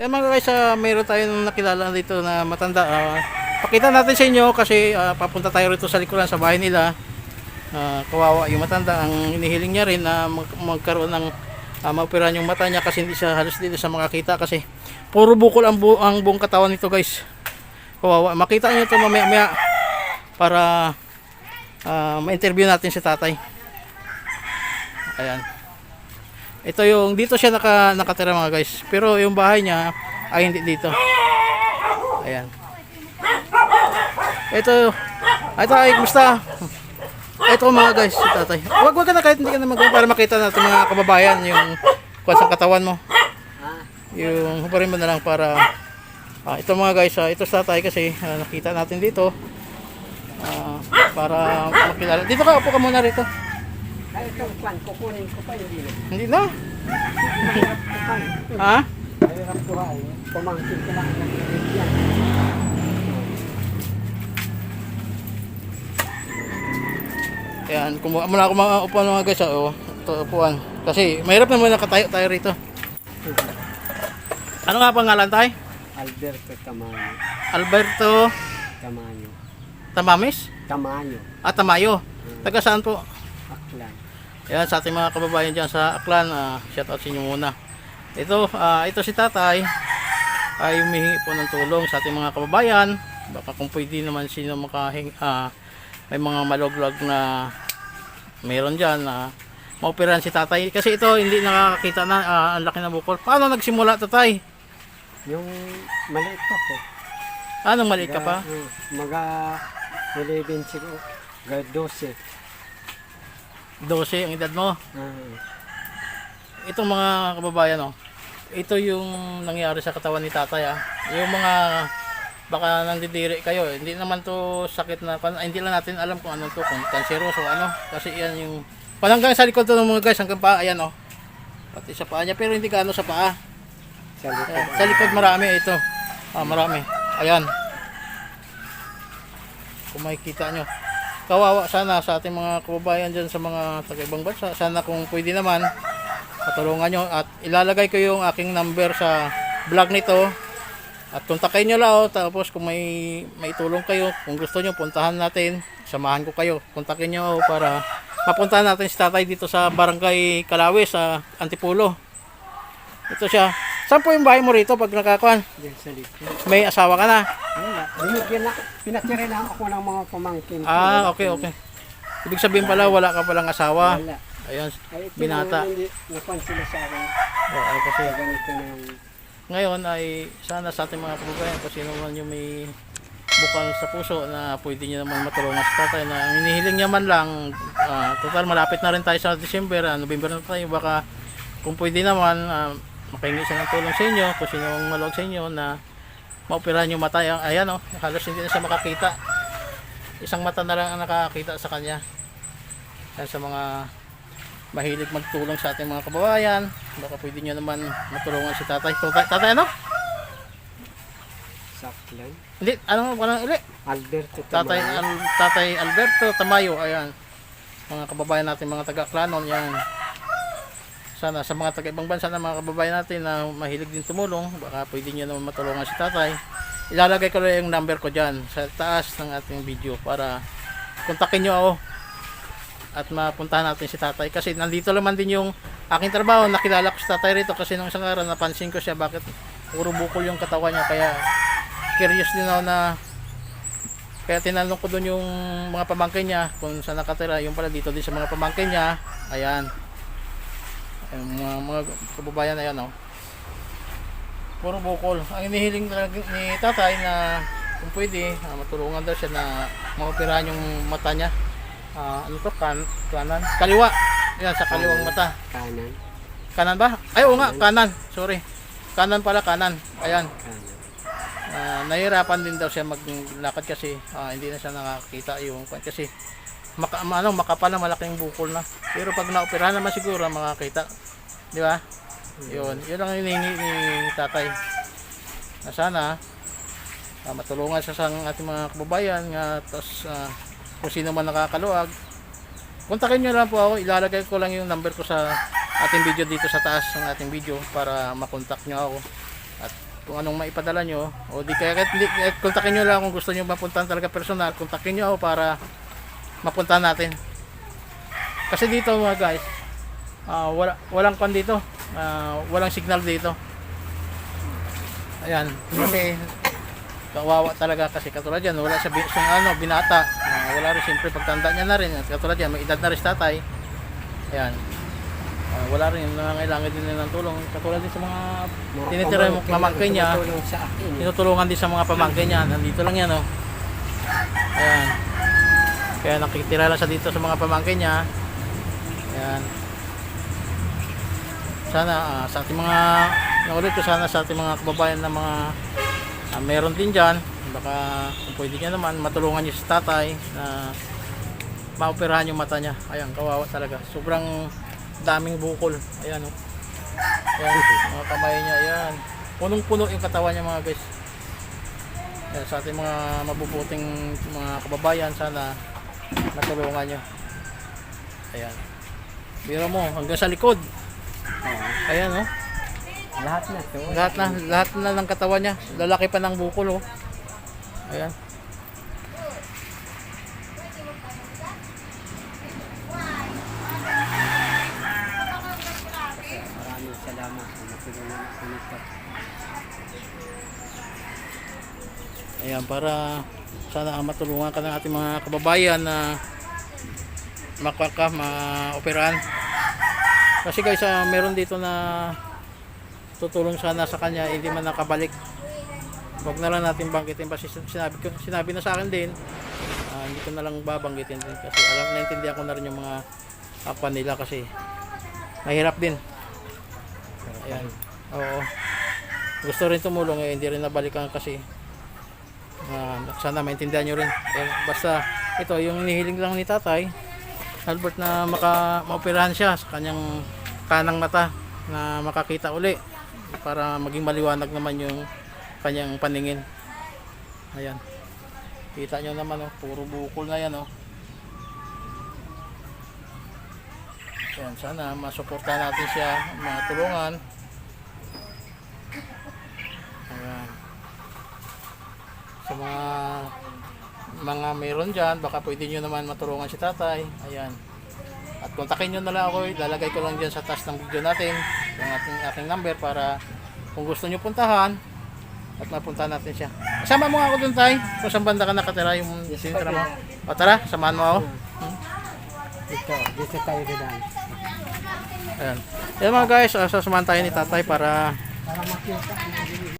Yan mga guys, ah, mayroon tayong nakilala dito na matanda. Ah, pakita natin sa inyo kasi ah, papunta tayo rito sa likuran sa bahay nila. Ah, kawawa yung matanda. Ang inihiling niya rin na mag- magkaroon ng uh, maoperahan yung mata niya kasi hindi siya halos dito sa makakita kasi puro bukol ang, bu- ang buong katawan nito guys. Kawawa. Makita niyo ito mamaya maya para ah, ma-interview natin si tatay. Ayan. Ito yung dito siya naka, nakatira mga guys. Pero yung bahay niya ay hindi dito. Ayan. Ito. Ay kumusta? Ito mga guys, si tatay. Wag wag ka na kahit hindi ka na mag para makita natin mga kababayan yung kuwan sa katawan mo. Yung hubarin mo na lang para ah, ito mga guys, ah, ito sa tatay kasi ah, nakita natin dito. Ah, para makilala. Dito ka, upo ka muna rito. Ay, ito, kwan, kukunin ko pa hindi na. Hindi na. Ha? Mahirap buhay. Pumangkin ko lang ng yan. Ayan, kumuha muna ako mga upuan mga guys. ah, Oh, ito upuan. Kasi mahirap naman nakatayo tayo rito. Ano nga pangalan tayo? Alberto Tamayo. Alberto Tamayo. Tamamis? Tamayo. At Tamayo. Taga saan po? Aklan. Ayan, sa ating mga kababayan dyan sa Aklan, uh, shout out sa inyo muna. Ito, ah, ito si tatay ay humihingi po ng tulong sa ating mga kababayan. Baka kung pwede naman sino makahing, ah, may mga maloglag na meron dyan na maoperahan si tatay. Kasi ito hindi nakakakita na ah, ang laki na bukol. Paano nagsimula tatay? Yung maliit pa po. Anong maliit ka pa? Uh, Mga 11 siguro. Ga 12. 12 ang edad mo. Ah, Itong mga kababayan, oh, ito yung nangyari sa katawan ni tatay, ah. Yung mga baka nandidiri kayo, eh. hindi naman to sakit na, hindi lang natin alam kung ano to, kung cancerous o ano. Kasi yan yung, palanggang sa likod to ng mga guys, hanggang pa, ayan, oh. Pati sa paa niya, pero hindi gaano sa paa. sa likod. Ayan, sa likod marami ito. Ah, marami. Ayan. Kung makikita nyo. Kawawa sana sa ating mga kababayan dyan sa mga taga-ibang bansa. Sana kung pwede naman, patulungan nyo. At ilalagay ko yung aking number sa vlog nito. At kontakin nyo lang. oh. Tapos kung may, may tulong kayo, kung gusto nyo, puntahan natin. Samahan ko kayo. Kontakin nyo para mapuntahan natin si tatay dito sa Barangay Kalawi sa Antipulo. Ito siya. Saan po yung bahay mo rito pag nakakuan? Diyan sa likod. May asawa ka na? Wala. Binigyan na. Pinatira na ako ng mga pamangkin. Ah, okay, okay. Ibig sabihin pala, wala ka palang asawa. Wala. Ayun, Ay, binata. nakuha sila sa akin. Oo, kasi Sa ganito na ngayon ay sana sa ating mga kababayan, kung sino man yung may bukal sa puso na pwede nyo naman matulungan sa tatay na ang hinihiling niya man lang, ah, total malapit na rin tayo sa December, ah, November na tayo, baka kung pwede naman, uh, makahingi siya ng tulong sa inyo, kung sino ang maluwag sa inyo na maoperahan yung mata, Ayan, ayan oh, halos hindi na siya makakita. Isang mata na lang ang nakakita sa kanya. Yan sa mga mahilig magtulong sa ating mga kababayan. Baka pwede nyo naman matulungan si tatay. Tatay, tatay ano? saklan. Hindi, ano ano uli? Alberto Tatay, Tamayo. Al, tatay Alberto Tamayo, ayan. Mga kababayan natin, mga taga-klanon, yan. Sana sa mga taga-ibang bansa na mga kababayan natin na mahilig din tumulong, baka pwede nyo naman matulungan si tatay. Ilalagay ko lang yung number ko dyan sa taas ng ating video para kontakin nyo ako at mapuntahan natin si tatay. Kasi nandito naman din yung aking trabaho. Nakilala ko si tatay rito kasi nung isang araw napansin ko siya bakit puro bukol yung katawan niya. Kaya curious din ako na kaya tinanong ko doon yung mga pamangkin niya kung saan nakatira. Yung pala dito din sa mga pamangkin niya. Ayan yung mga, mga kababayan na yan oh. puro bukol. Ang inihiling talaga ni tatay na kung pwede ah, matulungan daw siya na maoperahan yung mata niya. Ah, ano to? Kan kanan? Kaliwa. Yan sa kaliwang mata. Kanan. kanan ba? Ay oo nga kanan. sorry. Kanan pala kanan. Ayan. Kanan. Ah, nahirapan din daw siya maglakad kasi ah, hindi na siya nakakita yung kasi maka, ano, makapal na malaking bukol na. Pero pag naoperahan naman siguro makakita. Di ba? Yun. Yun ang hinihingi ni tatay. Na sana ah, matulungan siya sa ating mga kababayan nga tapos ah, kung sino man nakakaluwag. Kontakin nyo lang po ako. Ilalagay ko lang yung number ko sa ating video dito sa taas ng ating video para makontak nyo ako. At kung anong maipadala nyo o di kaya kahit kontakin nyo lang kung gusto nyo mapuntahan talaga personal kontakin nyo ako para mapuntahan natin. Kasi dito mga guys ah, wala, walang kon dito. Ah, walang signal dito. Ayan. Kasi kawawa talaga kasi katulad yan wala sa siyang ano binata. Ah, wala rin siyempre pagtanda niya na rin. At katulad yan may edad na rin tatay. Ayan. Ah, wala rin nangangailangan din ng tulong. Katulad din sa mga tinitira mo pamangkin niya. tinutulungan din sa mga pamangkin niya. Nandito lang yan oh. Ayan kaya nakikitira lang siya dito sa mga pamangkin niya. Ayan. Sana ah, sa ating mga naulit ko sana sa ating mga kababayan na mga ah, meron din dyan. Baka kung pwede niya naman matulungan niyo si tatay na maoperahan yung mata niya. Ayan kawawa talaga. Sobrang daming bukol. Ayan oh. Ayan mga kamay niya. Ayan. Punong puno yung katawan niya mga guys. Ayan, sa ating mga mabubuting mga kababayan sana natulungan niyo ayan biro mo hanggang sa likod Oo. ayan oh Lahat na to. lahat na lahat na ng katawan niya lalaki pa ng bukol oh ayan Maraming salamat sa natulungan. Ayan, para sana matulungan ka ng ating mga kababayan na makaka, ma-operahan. Kasi guys, ah, meron dito na tutulong sana sa kanya, hindi man nakabalik. Huwag na lang natin banggitin kasi sinabi, ko, sinabi na sa akin din, ah, hindi ko na lang babanggitin din kasi alam, naintindihan ko na rin yung mga kapwa nila kasi mahirap din. Ayan. Oo. Gusto rin tumulong eh, hindi rin nabalikan kasi Ah, sana maintindihan nyo rin. Eh, basta ito, yung inihiling lang ni tatay, Albert na maka maoperahan siya sa kanyang kanang mata na makakita uli para maging maliwanag naman yung kanyang paningin. Ayan. Kita nyo naman oh, puro bukol na yan oh. Ayan, sana masuporta natin siya, matulungan. Ayan sa mga mga meron dyan, baka pwede nyo naman matulungan si tatay. Ayan. At kontakin nyo na lang ako, lalagay ko lang dyan sa taas ng video natin, yung ating, ating number para kung gusto nyo puntahan, at mapuntahan natin siya. Sama mo ako dun tay, kung saan banda ka nakatira yung sinitra mo. O tara, samahan mo ako. Dito, dito tayo rin. Ayan. Ayan mga guys, uh, sasamahan tayo ni tatay para Para makita.